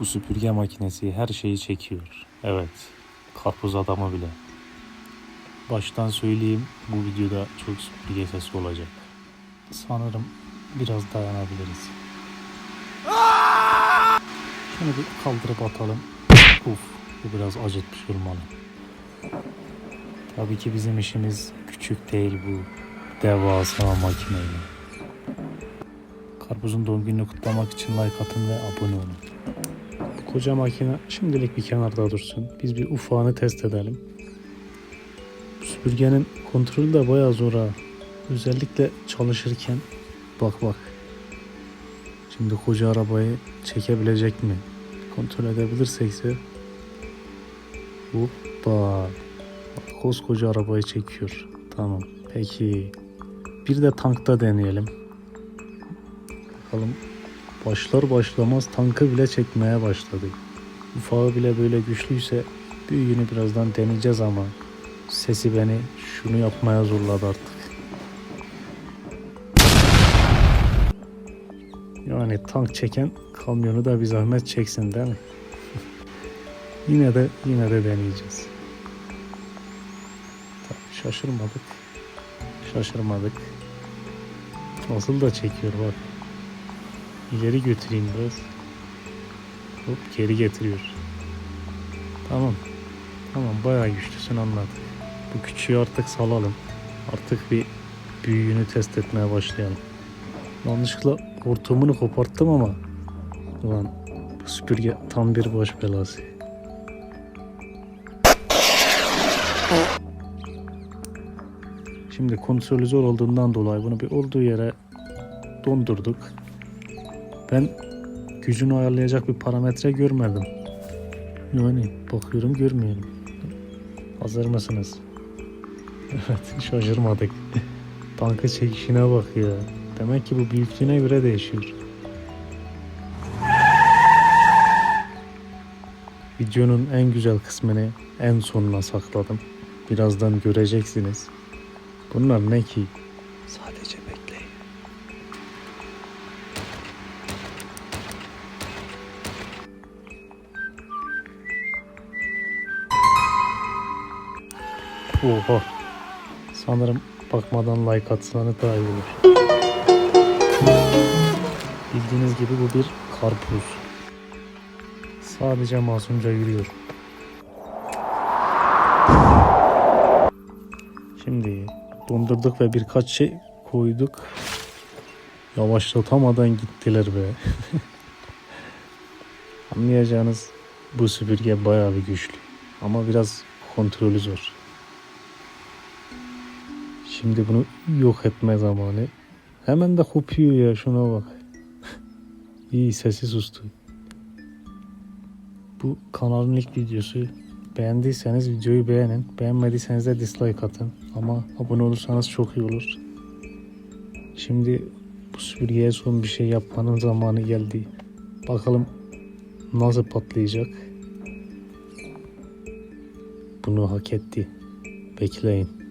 Bu süpürge makinesi her şeyi çekiyor. Evet, karpuz adamı bile. Baştan söyleyeyim bu videoda çok süpürge sesi olacak. Sanırım biraz dayanabiliriz. Şunu bir kaldırıp atalım. Uf, bu biraz acıtmış olmalı. Tabii ki bizim işimiz küçük değil bu devasa makineyle. Karpuzun doğum gününü kutlamak için like atın ve abone olun. Koca makine şimdilik bir kenarda dursun. Biz bir ufağını test edelim. Bu süpürgenin kontrolü de bayağı zor ha. Özellikle çalışırken bak bak. Şimdi koca arabayı çekebilecek mi? Kontrol edebilirsekse Hoppa. Bak, Koskoca arabayı çekiyor. Tamam. Peki. Bir de tankta deneyelim. Bakalım. Başlar başlamaz tankı bile çekmeye başladı. Ufağı bile böyle güçlüyse büyüğünü birazdan deneyeceğiz ama sesi beni şunu yapmaya zorladı artık. Yani tank çeken kamyonu da bir zahmet çeksin değil mi? yine de yine de deneyeceğiz. Tabii şaşırmadık. Şaşırmadık. Nasıl da çekiyor bak. İleri götüreyim biraz. Hop geri getiriyor. Tamam. Tamam bayağı güçlüsün anladık. Bu küçüğü artık salalım. Artık bir büyüğünü test etmeye başlayalım. Yanlışlıkla hortumunu koparttım ama ulan bu süpürge tam bir baş belası. Şimdi kontrolü zor olduğundan dolayı bunu bir olduğu yere dondurduk. Ben gücünü ayarlayacak bir parametre görmedim. Yani bakıyorum görmüyorum. Hazır mısınız? Evet şaşırmadık. Tanka çekişine bak ya. Demek ki bu büyüklüğüne göre değişiyor. Videonun en güzel kısmını en sonuna sakladım. Birazdan göreceksiniz. Bunlar ne ki? Oha. Sanırım bakmadan like atsanız daha iyi olur. Bildiğiniz gibi bu bir karpuz. Sadece masumca yürüyor. Şimdi dondurduk ve birkaç şey koyduk. Yavaşlatamadan gittiler be. Anlayacağınız bu süpürge bayağı bir güçlü. Ama biraz kontrolü zor. Şimdi bunu yok etme zamanı. Hemen de kopuyor ya şuna bak. İyi sesi sustu. Bu kanalın ilk videosu. Beğendiyseniz videoyu beğenin. Beğenmediyseniz de dislike atın. Ama abone olursanız çok iyi olur. Şimdi bu süpürgeye son bir şey yapmanın zamanı geldi. Bakalım nasıl patlayacak. Bunu hak etti. Bekleyin.